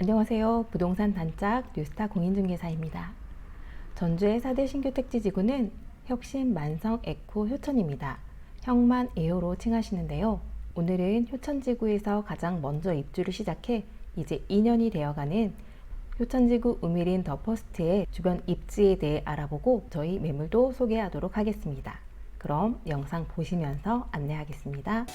안녕하세요. 부동산 단짝 뉴스타 공인중개사입니다. 전주의 4대 신규 택지 지구는 혁신 만성 에코 효천입니다. 형만 에어로 칭하시는데요. 오늘은 효천지구에서 가장 먼저 입주를 시작해 이제 2년이 되어가는 효천지구 우미린 더 퍼스트의 주변 입지에 대해 알아보고 저희 매물도 소개하도록 하겠습니다. 그럼 영상 보시면서 안내하겠습니다.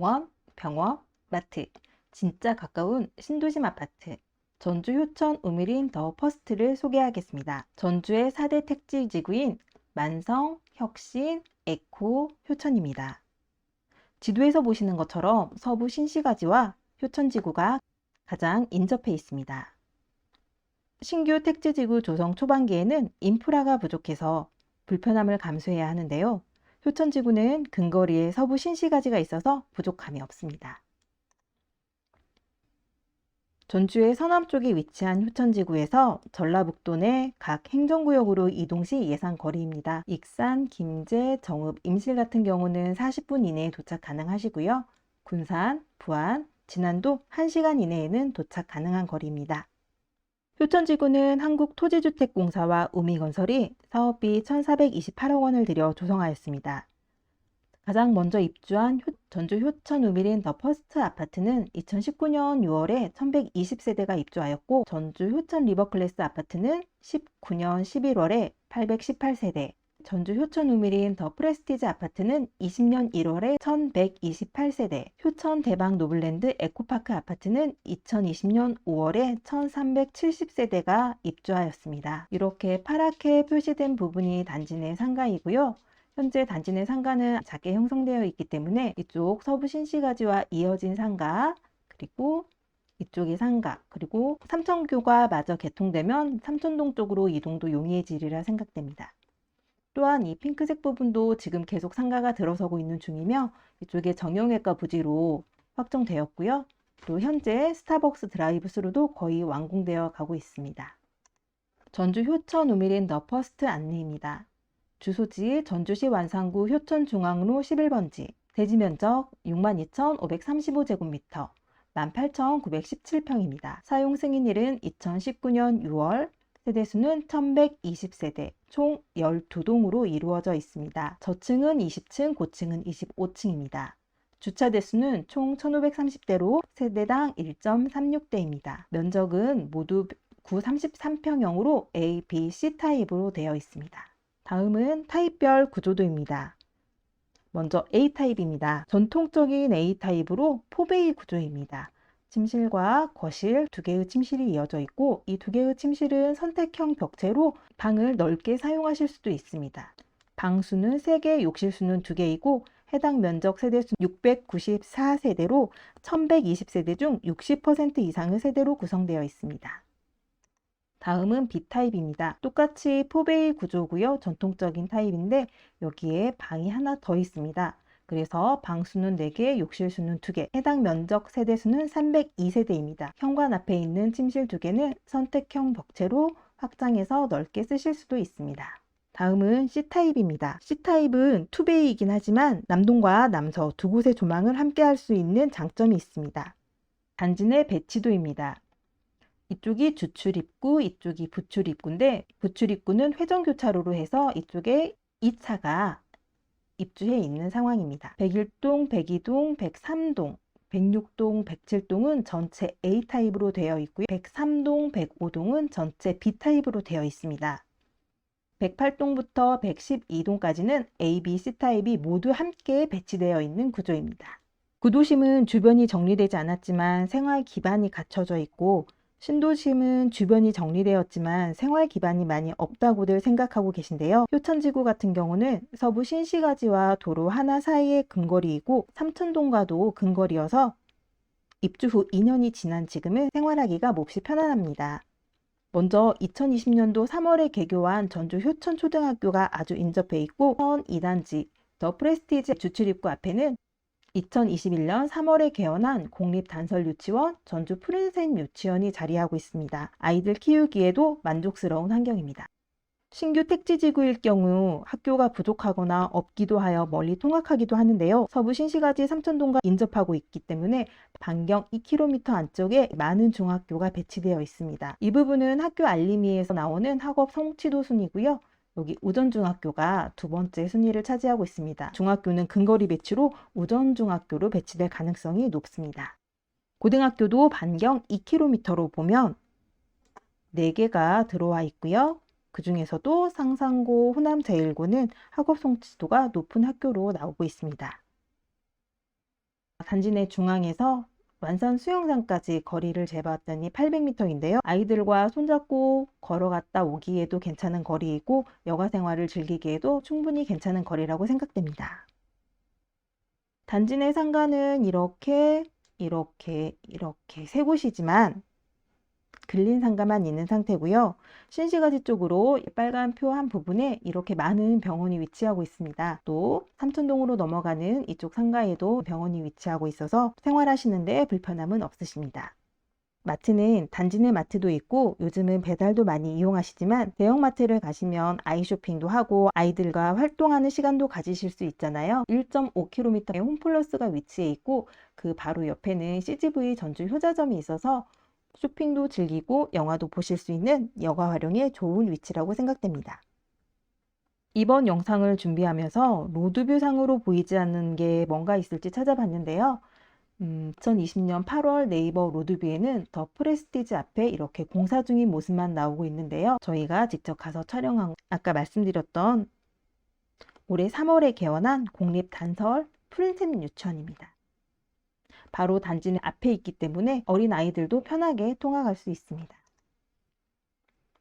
공원, 병원, 마트, 진짜 가까운 신도심 아파트, 전주 효천 우미린 더 퍼스트를 소개하겠습니다. 전주의 4대 택지 지구인 만성, 혁신, 에코, 효천입니다. 지도에서 보시는 것처럼 서부 신시가지와 효천지구가 가장 인접해 있습니다. 신규 택지지구 조성 초반기에는 인프라가 부족해서 불편함을 감수해야 하는데요. 효천지구는 근거리에 서부 신시가지가 있어서 부족함이 없습니다. 전주의 서남쪽에 위치한 효천지구에서 전라북도 내 각 행정구역으로 이동 시 예상 거리입니다. 익산, 김제, 정읍, 임실 같은 경우는 40분 이내에 도착 가능하시고요. 군산, 부안, 진안도 1시간 이내에는 도착 가능한 거리입니다. 효천지구는 한국토지주택공사와 우미건설이 사업비 1,428억 원을 들여 조성하였습니다. 가장 먼저 입주한 효- 전주 효천 우미린 더 퍼스트 아파트는 2019년 6월에 1120세대가 입주하였고 전주 효천 리버클래스 아파트는 19년 11월에 818세대, 전주 효천 우미린 더 프레스티지 아파트는 20년 1월에 1128세대, 효천 대박 노블랜드 에코파크 아파트는 2020년 5월에 1370세대가 입주하였습니다. 이렇게 파랗게 표시된 부분이 단지 내 상가이고요. 현재 단지 내 상가는 작게 형성되어 있기 때문에 이쪽 서부 신시가지와 이어진 상가, 그리고 이쪽이 상가, 그리고 삼천교가 마저 개통되면 삼천동 쪽으로 이동도 용이해지리라 생각됩니다. 또한 이 핑크색 부분도 지금 계속 상가가 들어서고 있는 중이며 이쪽에 정형외과 부지로 확정되었고요. 또 현재 스타벅스 드라이브스루도 거의 완공되어 가고 있습니다. 전주 효천 우미린 더 퍼스트 안내입니다. 주소지 전주시 완산구 효천중앙로 11번지, 대지 면적 62,535제곱미터, 18,917평입니다. 사용 승인일은 2019년 6월, 세대수는 1120세대, 총 12동으로 이루어져 있습니다. 저층은 20층, 고층은 25층입니다. 주차 대수는 총 1530대로 세대당 1.36대입니다. 면적은 모두 9 33평형으로 A, B, C 타입으로 되어 있습니다. 다음은 타입별 구조도입니다. 먼저 A타입입니다. 전통적인 A타입으로 포베이 구조입니다. 침실과 거실 두 개의 침실이 이어져 있고 이 두 개의 침실은 선택형 벽체로 방을 넓게 사용하실 수도 있습니다. 방 수는 3개, 욕실 수는 2개이고 해당 면적 세대수 694세대로 1120세대 중 60% 이상의 세대로 구성되어 있습니다. 다음은 B타입입니다. 똑같이 포베이 구조고요. 전통적인 타입인데 여기에 방이 하나 더 있습니다. 그래서 방 수는 4개, 욕실 수는 2개, 해당 면적 세대 수는 302세대입니다. 현관 앞에 있는 침실 2개는 선택형 벽체로 확장해서 넓게 쓰실 수도 있습니다. 다음은 C타입입니다. C타입은 투베이이긴 하지만 남동과 남서 두 곳의 조망을 함께 할 수 있는 장점이 있습니다. 단지 내 배치도입니다. 이쪽이 주출 입구, 이쪽이 부출 입구인데 부출 입구는 회전 교차로로 해서 이쪽에 2차가 입주해 있는 상황입니다. 101동, 102동, 103동, 106동, 107동은 전체 A타입으로 되어 있고요. 103동, 105동은 전체 B타입으로 되어 있습니다. 108동부터 112동까지는 A, B, C타입이 모두 함께 배치되어 있는 구조입니다. 구도심은 주변이 정리되지 않았지만 생활 기반이 갖춰져 있고 신도심은 주변이 정리되었지만 생활 기반이 많이 없다고들 생각하고 계신데요. 효천지구 같은 경우는 서부 신시가지와 도로 하나 사이의 근거리이고 삼천동과도 근거리여서 입주 후 2년이 지난 지금은 생활하기가 몹시 편안합니다. 먼저 2020년도 3월에 개교한 전주 효천초등학교가 아주 인접해 있고 선 2단지 더 프레스티지 주출입구 앞에는 2021년 3월에 개원한 공립단설유치원 전주 프린센 유치원이 자리하고 있습니다. 아이들 키우기에도 만족스러운 환경입니다. 신규 택지지구일 경우 학교가 부족하거나 없기도 하여 멀리 통학하기도 하는데요. 서부 신시가지 삼천동과 인접하고 있기 때문에 반경 2km 안쪽에 많은 중학교가 배치되어 있습니다. 이 부분은 학교 알림이에서 나오는 학업 성취도 순이고요. 여기 우전중학교가 두 번째 순위를 차지하고 있습니다. 중학교는 근거리 배치로 우전중학교로 배치될 가능성이 높습니다. 고등학교도 반경 2km로 보면 4개가 들어와 있고요. 그 중에서도 상산고, 호남제일고는 학업 성취도가 높은 학교로 나오고 있습니다. 단지 내 중앙에서 완산 수영장까지 거리를 재봤더니 800m인데요. 아이들과 손잡고 걸어갔다 오기에도 괜찮은 거리이고 여가 생활을 즐기기에도 충분히 괜찮은 거리라고 생각됩니다. 단지 내 상가는 이렇게 이렇게 이렇게 세 곳이지만 근린 상가만 있는 상태고요. 신시가지 쪽으로 빨간 표 한 부분에 이렇게 많은 병원이 위치하고 있습니다. 또 삼천동으로 넘어가는 이쪽 상가에도 병원이 위치하고 있어서 생활하시는데 불편함은 없으십니다. 마트는 단지 내 마트도 있고 요즘은 배달도 많이 이용하시지만 대형마트를 가시면 아이 쇼핑도 하고 아이들과 활동하는 시간도 가지실 수 있잖아요. 1.5km의 홈플러스가 위치해 있고 그 바로 옆에는 CGV 전주 효자점이 있어서 쇼핑도 즐기고 영화도 보실 수 있는 여가 활용에 좋은 위치라고 생각됩니다. 이번 영상을 준비하면서 로드뷰상으로 보이지 않는 게 뭔가 있을지 찾아봤는데요. 음, 2020년 8월 네이버 로드뷰에는 더 프레스티지 앞에 이렇게 공사 중인 모습만 나오고 있는데요. 저희가 직접 가서 촬영한 아까 말씀드렸던 올해 3월에 개원한 공립단설 프린셈 유치원입니다. 바로 단지 앞에 있기 때문에 어린 아이들도 편하게 통학할 수 있습니다.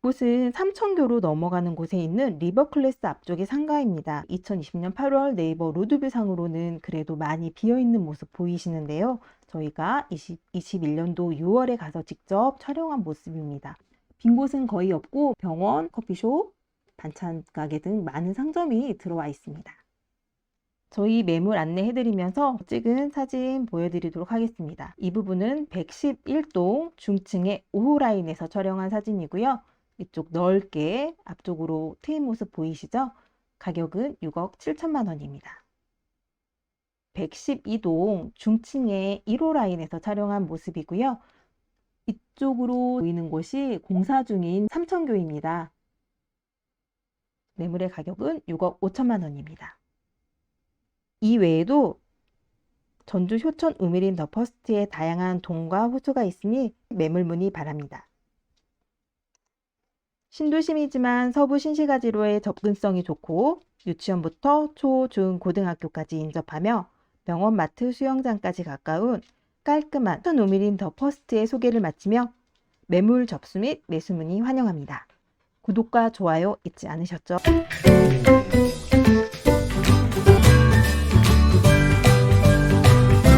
곳은 삼천교로 넘어가는 곳에 있는 리버클래스 앞쪽의 상가입니다. 2020년 8월 네이버 로드뷰 상으로는 그래도 많이 비어있는 모습 보이시는데요. 저희가 20, 21년도 6월에 가서 직접 촬영한 모습입니다. 빈 곳은 거의 없고 병원, 커피숍, 반찬 가게 등 많은 상점이 들어와 있습니다. 저희 매물 안내해드리면서 찍은 사진 보여드리도록 하겠습니다. 이 부분은 111동 중층의 5호 라인에서 촬영한 사진이고요. 이쪽 넓게 앞쪽으로 트인 모습 보이시죠? 가격은 6억 7천만 원입니다. 112동 중층의 1호 라인에서 촬영한 모습이고요. 이쪽으로 보이는 곳이 공사 중인 삼천교입니다. 매물의 가격은 6억 5천만 원입니다. 이 외에도 전주 효천 우미린 더 퍼스트에 다양한 동과 호수가 있으니 매물 문의 바랍니다. 신도심이지만 서부 신시가지로의 접근성이 좋고 유치원부터 초, 중, 고등학교까지 인접하며 병원, 마트, 수영장까지 가까운 깔끔한 효천 우미린 더 퍼스트의 소개를 마치며 매물 접수 및 매수 문의 환영합니다. 구독과 좋아요 잊지 않으셨죠?